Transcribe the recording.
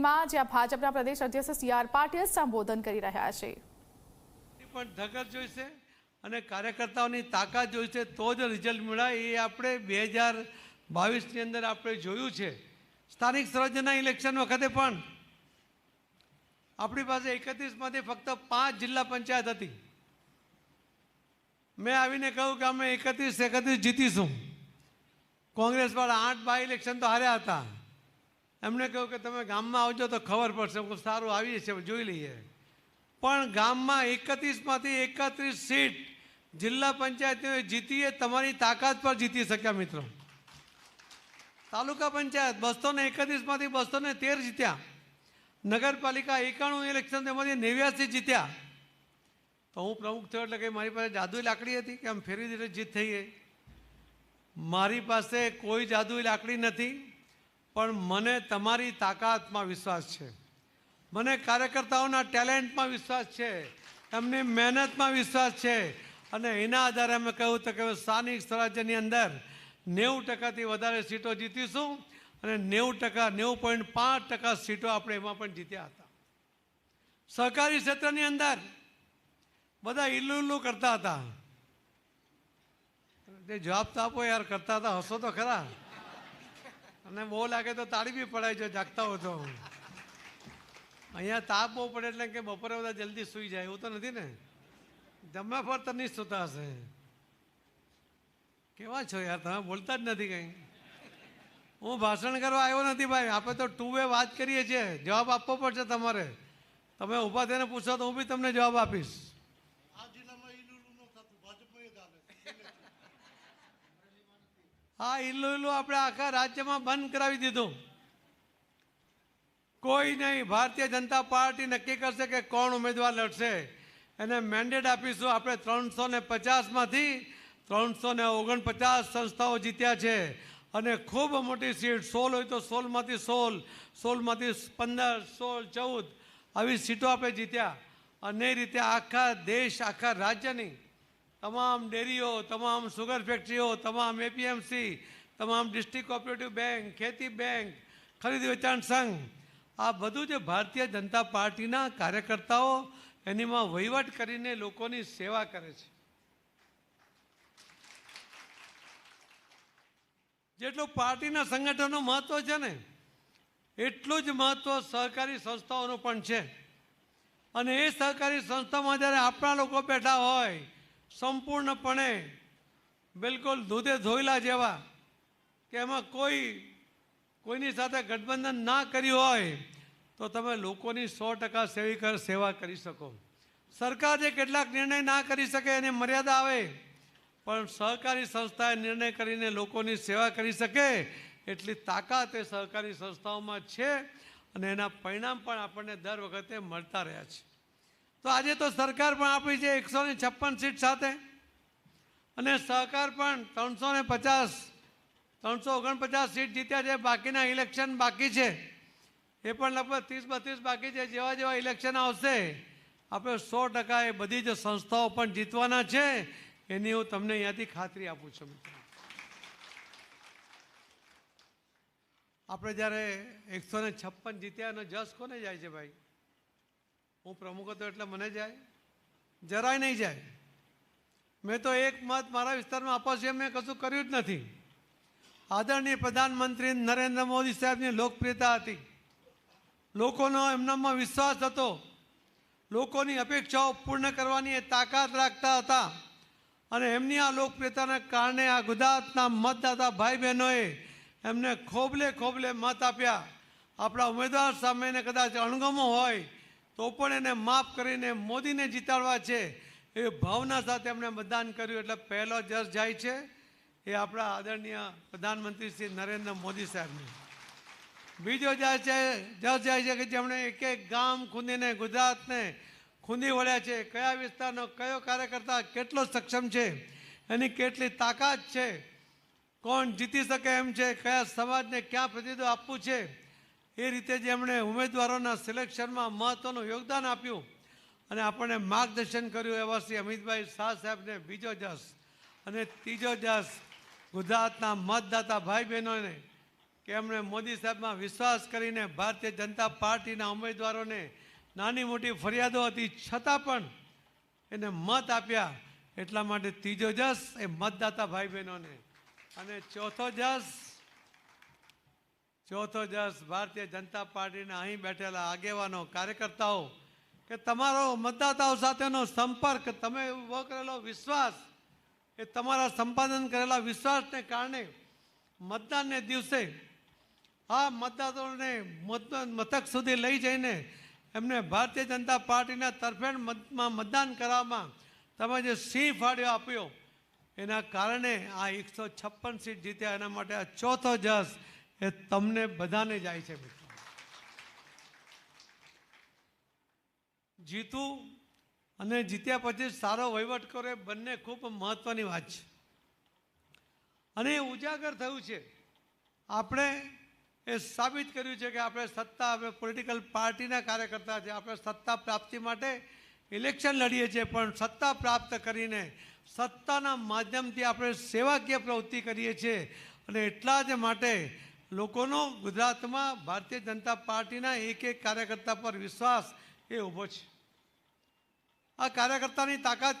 રેલીમાં જ્યાં ભાજપના પ્રદેશ અધ્યક્ષ સી આર પાટીલ સંબોધન કરી રહ્યા છે. પણ ધગત જોઈશે અને કાર્યકર્તાઓની તાકાત જોઈશે તો જ રિઝલ્ટ મળાય એ આપણે બે હજાર બાવીસની અંદર આપણે જોયું છે. સ્થાનિક સ્વરાજ્યના ઇલેક્શન વખતે પણ આપણી પાસે એકત્રીસમાંથી ફક્ત પાંચ જિલ્લા પંચાયત હતી. મેં આવીને કહ્યું કે અમે એકત્રીસ એકત્રીસ જીતીશું. કોંગ્રેસવાળા આઠ બાય ઇલેક્શન તો હાર્યા હતા. એમણે કહ્યું કે તમે ગામમાં આવજો તો ખબર પડશે. હું સારું, આવીએ છીએ જોઈ લઈએ. પણ ગામમાં એકત્રીસમાંથી એકત્રીસ સીટ જિલ્લા પંચાયત જીતીએ, તમારી તાકાત પર જીતી શક્યા મિત્રો. તાલુકા પંચાયત બસો ને એકત્રીસમાંથી બસો ને તેર જીત્યા. નગરપાલિકા એકાણું ઇલેક્શન તેમાંથી નેવ્યાસી જીત્યા. તો હું પ્રમુખ થયો એટલે કે મારી પાસે જાદુ લાકડી હતી કે આમ ફેરવી દીધે, જીત થઈ ગઈ. મારી પાસે કોઈ જાદુ લાકડી નથી. પણ મને તમારી તાકાતમાં વિશ્વાસ છે. મને કાર્યકર્તાઓના ટેલેન્ટમાં વિશ્વાસ છે. એમની મહેનતમાં વિશ્વાસ છે. અને એના આધારે અમે કહ્યું તો કે સ્થાનિક સ્વરાજ્યની અંદર નેવું ટકાથી વધારે સીટો જીતીશું અને નેવું ટકા, નેવું પોઈન્ટ પાંચ ટકા સીટો આપણે એમાં પણ જીત્યા હતા. સહકારી ક્ષેત્રની અંદર બધા ઇલ્લુ ઇલ્લુ કરતા હતા. તે જવાબ તો આપો યાર, કરતા હતા હસો તો ખરા. અને બહુ લાગે તો તાળી બી પડાય જો જાગતા હો તો. અહીંયા તાપ બહુ પડે એટલે કે બપોરે બધા જલ્દી સૂઈ જાય, એવું તો નથી ને? જમવા પર તો નહીં સૂતા હશે. કેવા છો યાર, તમે બોલતા જ નથી કંઈ. હું ભાષણ કરવા આવ્યો નથી ભાઈ, આપણે તો ટુ વે વાત કરીએ છીએ, જવાબ આપવો પડશે તમારે. તમે ઊભા થઈને પૂછો તો હું બી તમને જવાબ આપીશ. હા ઇલ્લુ ઇલ્લુ આપણે આખા રાજ્યમાં બંધ કરાવી દીધું. કોઈ નહીં, ભારતીય જનતા પાર્ટી નક્કી કરશે કે કોણ ઉમેદવાર લડશે. એને મેન્ડેટ આપીશું, આપણે ત્રણસો ને પચાસમાંથી ત્રણસો ને ઓગણપચાસ સંસ્થાઓ જીત્યા છે. અને ખૂબ મોટી સીટ સોલ હોય તો સોળમાંથી સોળ, સોળમાંથી પંદર, સોળ, ચૌદ, આવી સીટો આપણે જીત્યા. અને એ રીતે આખા દેશ, આખા રાજ્યની તમામ ડેરીઓ, તમામ સુગર ફેક્ટરીઓ તમામ એપીએમસી તમામ ડિસ્ટ્રિક્ટ કોઓપરેટિવ બેંક ખેતી બેંક ખરીદ વેચાણ સંઘ, આ બધું જે ભારતીય જનતા પાર્ટીના કાર્યકર્તાઓ એનીમાં વહીવટ કરીને લોકોની સેવા કરે છે. જેટલું પાર્ટીના સંગઠનનું મહત્વ છે ને, એટલું જ મહત્વ સહકારી સંસ્થાઓનું પણ છે. અને એ સહકારી સંસ્થામાં જ્યારે આપણા લોકો બેઠા હોય સંપૂર્ણપણે બિલકુલ દૂધે ધોઈલા જેવા કે એમાં કોઈ, કોઈની સાથે ગઠબંધન ના કર્યું હોય, તો તમે લોકોની સો ટકા સેવી સેવા કરી શકો. સરકાર જે કેટલાક નિર્ણય ના કરી શકે એની મર્યાદા આવે, પણ સહકારી સંસ્થાએ નિર્ણય કરીને લોકોની સેવા કરી શકે એટલી તાકાત એ સહકારી સંસ્થાઓમાં છે અને એના પરિણામ પણ આપણને દર વખતે મળતા રહ્યા છે. તો આજે તો સરકાર પણ આપણી છે એકસો ને છપ્પન સીટ સાથે. અને સહકાર પણ ત્રણસો ને પચાસ, ત્રણસો ઓગણપચાસ સીટ જીત્યા છે. બાકીના ઇલેક્શન બાકી છે. એ પણ લગભગ ત્રીસ બત્રીસ બાકી છે. જેવા જેવા ઇલેક્શન આવશે, આપણે સો ટકા એ બધી જ સંસ્થાઓ પણ જીતવાના છે. એની હું તમને અહીંયાથી ખાતરી આપું છું મિત્રો. આપણે જ્યારે એકસો ને છપ્પન જીત્યા એનો જસ કોને જાય છે ભાઈ? હું પ્રમુખ હતો એટલે મને જાય, જરાય નહીં જાય. મેં તો એક મત મારા વિસ્તારમાં આપો છે મેં કશું કર્યું જ નથી. આદરણીય પ્રધાનમંત્રી નરેન્દ્ર મોદી સાહેબની લોકપ્રિયતા હતી. લોકોનો એમનામાં વિશ્વાસ હતો. લોકોની અપેક્ષાઓ પૂર્ણ કરવાની એ તાકાત રાખતા હતા. અને એમની આ લોકપ્રિયતાના કારણે આ ગુજરાતના મતદાતા ભાઈ બહેનોએ એમને ખોબલે ખોબલે મત આપ્યા. આપણા ઉમેદવાર સામેને કદાચ અણગમો હોય તો પણ એને માફ કરીને મોદીને જીતાડવા છે. એ ભાવના સાથે એમણે મતદાન કર્યું. એટલે પહેલો જસ જાય છે એ આપણા આદરણીય પ્રધાનમંત્રી શ્રી નરેન્દ્ર મોદી સાહેબને. બીજો જાય છે જસ જાય છે કે જેમણે એક એક ગામ ખૂંદીને ગુજરાતને ખૂંદી વળ્યા છે. કયા વિસ્તારનો કયો કાર્યકર્તા કેટલો સક્ષમ છે? એની કેટલી તાકાત છે? કોણ જીતી શકે એમ છે? કયા સમાજને ક્યાં પ્રતિનિધિત્વ આપવું છે? એ રીતે જેમણે ઉમેદવારોના સિલેક્શનમાં મહત્ત્વનું યોગદાન આપ્યું. અને આપણને માર્ગદર્શન કર્યું એવા શ્રી અમિતભાઈ શાહ સાહેબને બીજો જસ અને ત્રીજો જસ ગુજરાતના મતદાતા ભાઈ બહેનોને કે એમણે મોદી સાહેબમાં વિશ્વાસ કરીને ભારતીય જનતા પાર્ટીના ઉમેદવારોને નાની મોટી ફરિયાદો હતી, છતાં પણ એને મત આપ્યા. એટલા માટે ત્રીજો જસ એ મતદાતા ભાઈ બહેનોને અને ચોથો જસ ચોથો દિવસ ભારતીય જનતા પાર્ટીના અહીં બેઠેલા આગેવાનો, કાર્યકર્તાઓ, કે તમારો મતદાતાઓ સાથેનો સંપર્ક, તમે ઊભો કરેલો વિશ્વાસ, એ તમારા સંપાદન કરેલા વિશ્વાસને કારણે મતદાનને દિવસે આ મતદાતાઓને મતદાન મથક સુધી લઈ જઈને એમને ભારતીય જનતા પાર્ટીના તરફેણ મતમાં મતદાન કરવામાં તમે જે સિંહ ફાળ્યો આપ્યો, એના કારણે આ એકસો છપ્પન સીટ જીત્યા. એના માટે આ ચોથો જસ એ તમને બધાને જાય છે મિત્રો. જીતું અને જીત્યા પછી સારો વહીવટ કરો એ બંને ખૂબ મહત્વની વાત છે. અને એ ઉજાગર થયું છે. આપણે એ સાબિત કર્યું છે કે આપણે સત્તા, આપણે પોલિટિકલ પાર્ટીના કાર્યકર્તા છે. આપણે સત્તા પ્રાપ્તિ માટે ઇલેક્શન લડીએ છીએ, પણ સત્તા પ્રાપ્ત કરીને સત્તાના માધ્યમથી આપણે સેવાકીય પ્રવૃત્તિ કરીએ છીએ. અને એટલા જ માટે લોકોનો ગુજરાતમાં ભારતીય જનતા પાર્ટીના એક એક કાર્યકર્તા પર વિશ્વાસ એ ઊભો છે. આ કાર્યકર્તાની તાકાત